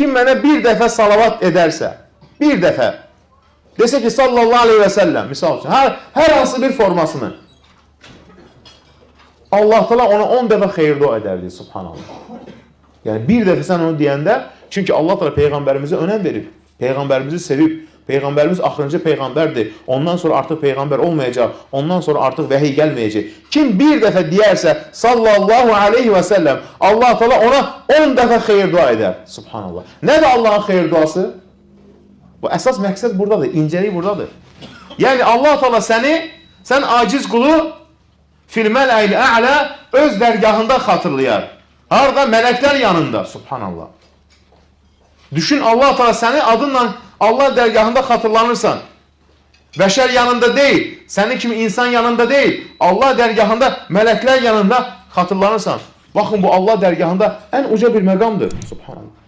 kim mənə bir dəfə salavat edərsə, bir dəfə desə ki, sallallahu aleyhi və səlləm, misal üçün, hər, hər hansı bir formasını Allah Teala ona 10 dəfə xeyir dua edərdi, subhanallah. Yəni bir dəfə sən onu deyəndə, çünki Allah Teala peyğəmbərimizə önəm verib, peyğəmbərimizi sevib, peyğəmbərimiz axırıncı peyğəmbərdir. Ondan sonra artıq peyğəmbər olmayacaq, ondan sonra artıq vəhiy gəlməyəcək. Kim bir dəfə deyərsə, sallallahu aleyhi və səlləm, Allah Teala ona 10 dəfə xeyir dua edər. Subhanallah. Nədir Allahın xeyir duası? Bu əsas məqsəd buradadır, incəlik buradadır. Yəni Allah Teala səni, sən aciz qulu filməl əyli ə'lə öz dərgahında xatırlayar. Harada? Mələklər yanında. Subhanallah. Düşün Allah Teala səni adınla Allah dərgahında xatırlanırsan. Bəşər yanında deyil, sənin kimi insan yanında deyil, Allah dərgahında, mələklər yanında xatırlanırsan. Baxın bu Allah dərgahında ən uca bir məqamdır. Subhanallah.